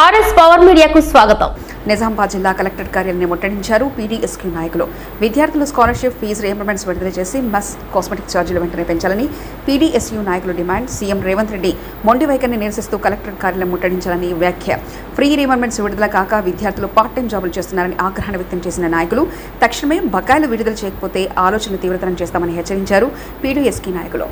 RS power మీడియాకు స్వాగతం. నిజామాబాద్ జిల్లా కలెక్టర్ కార్యాలయం ముట్టడించారు పీడీఎస్క్యూ నాయకులు. విద్యార్థుల స్కాలర్షిప్ ఫీజు రియంబర్మెంట్స్ విడుదల చేసి మస్ కాస్మెటిక్ ఛార్జీలు వెంటనే పెంచాలని పీడీఎస్యూ నాయకులు డిమాండ్ సీఎం రేవంత్ రెడ్డి మొండి వైఖరిని నిరసిస్తూ కలెక్టర్ కార్యాలయం ముట్టడించాలని వ్యాఖ్య. ఫ్రీ రియంబర్మెంట్స్ విడుదల కాక విద్యార్థులు పార్ట్ టైం జాబులు చేస్తున్నారని ఆగ్రహం వ్యక్తం చేసిన నాయకులు తక్షణమే బకాయిలు విడుదల చేయకపోతే ఆలోచన తీవ్రతరం చేస్తామని హెచ్చరించారు పీడీఎస్కీ నాయకులు.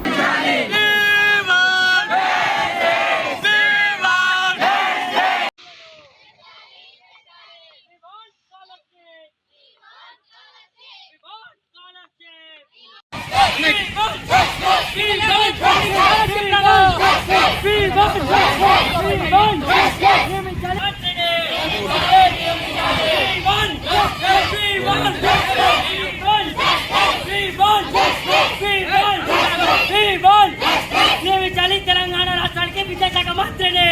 తెలంగాణ రాష్ట్రానికి విద్యాశాఖ మంత్రిని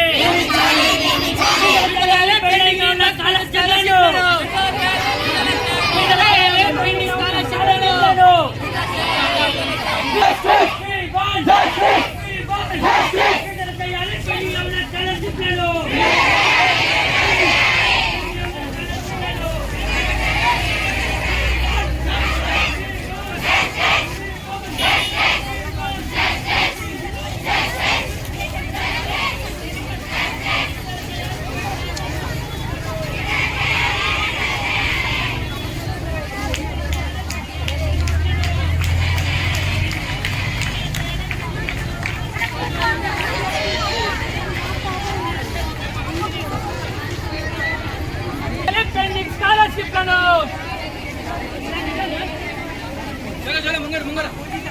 విద్యాశాఖ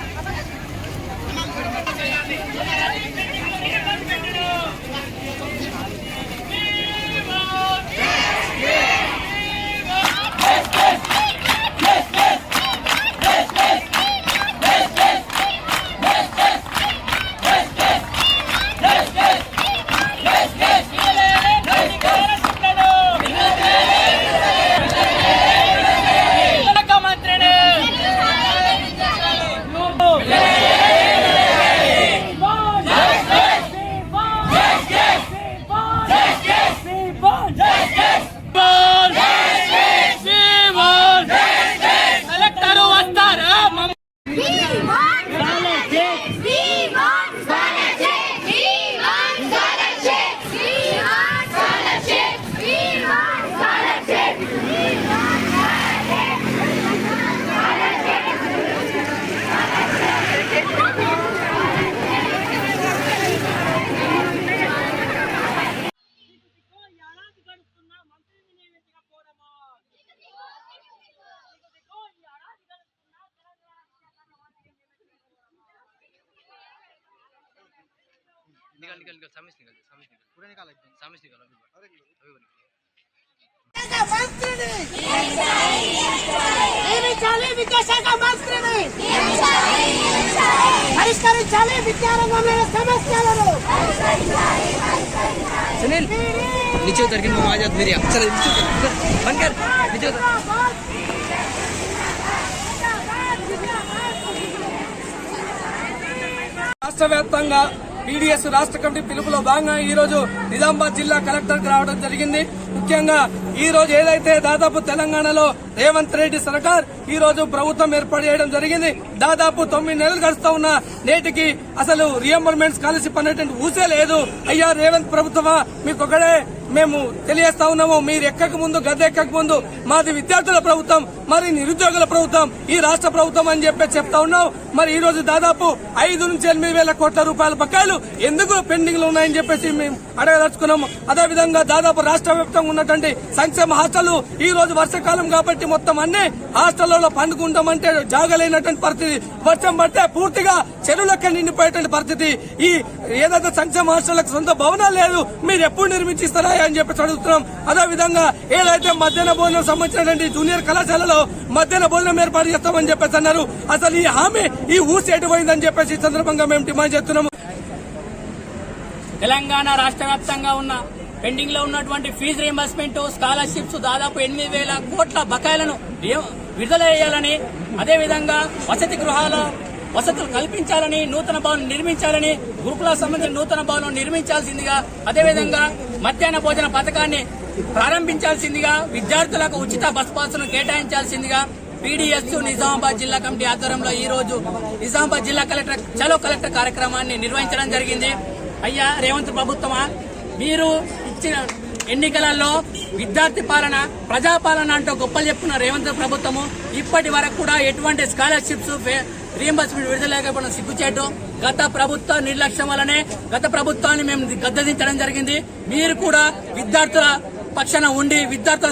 निकाल निकाल निकाल सामने से निकाल सामने से निकाल पूरा निकाल एकदम सामने से निकाल अभी अभी अभी निकाल నియమించాలి విద్యాశాఖ మంత్రిని పరిష్కరించాలి విద్యారంగంలో సమస్యలను सुनील नीचे उतर के आवाज आती मेरी चल नीचे उतर उतर बंद कर नीचे उतर రాష్ట్ర వ్యాప్తంగా పీడీఎస్ రాష్ట్ర కమిటీ పిలుపులో భాగంగా ఈ రోజు నిజామాబాద్ జిల్లా కలెక్టర్ రావడం జరిగింది. ముఖ్యంగా ఈ రోజు ఏదైతే దాదాపు తెలంగాణలో రేవంత్ రెడ్డి సర్కార్ ఈ రోజు ప్రభుత్వం ఏర్పాటు చేయడం జరిగింది. దాదాపు తొమ్మిది నెలలు గడుస్తా ఉన్న నేటికి అసలు రియంబర్మెంట్ స్కాలర్షిప్ అనేటువంటి ఊసే లేదు. అయ్యా రేవంత్ ప్రభుత్వమా? మీకు ఒకడే మేము తెలియజేస్తా ఉన్నాము. మీరు ఎక్కక ముందు గద్దె ఎక్కక ముందు మాది విద్యార్థుల ప్రభుత్వం. మరి నిరుద్యోగుల ప్రభుత్వం ఈ రాష్ట్ర ప్రభుత్వం అని చెప్పి చెప్తా ఉన్నాం మరి ఈ రోజు దాదాపు ఐదు నుంచి ఎనిమిది వేల కోట్ల రూపాయల బకాయిలు ఎందుకు పెండింగ్లో ఉన్నాయని చెప్పేసి మేము అడగదలుచుకున్నాము అదేవిధంగా దాదాపు రాష్ట్ర వ్యాప్తంగా ఉన్నటువంటి సంక్షేమ హాస్టల్ ఈ రోజు వర్షాకాలం కాబట్టి మొత్తం అన్ని హాస్టల్లో పండుకుంటామంటే జాగలేనటువంటి పరిస్థితి. వర్షం పడితే పూర్తిగా చెరువులకి నిండిపోయేటువంటి పరిస్థితి. ఈ ఏదైతే సంక్షేమ హాస్టళ్ళకు సొంత భవనాలు లేదు మీరు ఎప్పుడు నిర్మించిస్తారా అని చెప్పేసి అడుగుతున్నాం. అదే విధంగా ఏదైతే మధ్యాహ్న భోజనం సంబంధించినటువంటి జూనియర్ కళాశాలలో మధ్యాహ్న భోజనం ఏర్పాటు చేస్తామని చెప్పేసి అన్నారు. అసలు ఈ హామీ ఈ ఊసి పోయిందని చెప్పేసి ఈ సందర్భంగా మేము డిమాండ్ చేస్తున్నాము. తెలంగాణ రాష్ట్ర వ్యాప్తంగా ఉన్న పెండింగ్లో ఉన్నటువంటి ఫీజు రీంబర్స్మెంట్ స్కాలర్షిప్స్ దాదాపు ఎనిమిది వేల కోట్ల బకాయిలను విడుదల చేయాలని అదేవిధంగా వసతి గృహాల వసతులు కల్పించాలని నూతన భవనం నిర్మించాలని గురుకుల సంబంధించిన నూతన భవనం నిర్మించాల్సిందిగా అదేవిధంగా మధ్యాహ్న భోజన పథకాన్ని ప్రారంభించాల్సిందిగా విద్యార్థులకు ఉచిత బస్ పాసును కేటాయించాల్సిందిగా పీడీఎస్ నిజామాబాద్ జిల్లా కమిటీ ఆధ్వర్యంలో ఈ రోజు నిజామాబాద్ జిల్లా కలెక్టర్ చలో కలెక్టర్ కార్యక్రమాన్ని నిర్వహించడం జరిగింది. అయ్యా రేవంత్ ప్రభుత్వమా? మీరు ఇచ్చిన ఎన్నికలలో విద్యార్థి పాలన ప్రజాపాలన అంటూ గొప్పలు చెప్పుకున్న రేవంత్ ప్రభుత్వము ఇప్పటి వరకు కూడా ఎటువంటి స్కాలర్షిప్స్ రీఎంబర్స్మెంట్ విడుదలలేకపోవడం సిగ్గుచేటు. గత ప్రభుత్వ నిర్లక్ష్యం వల్లనే గత ప్రభుత్వాన్ని మేము గద్దదించడం జరిగింది. మీరు కూడా విద్యార్థుల పక్షాన ఉండి విద్యార్థుల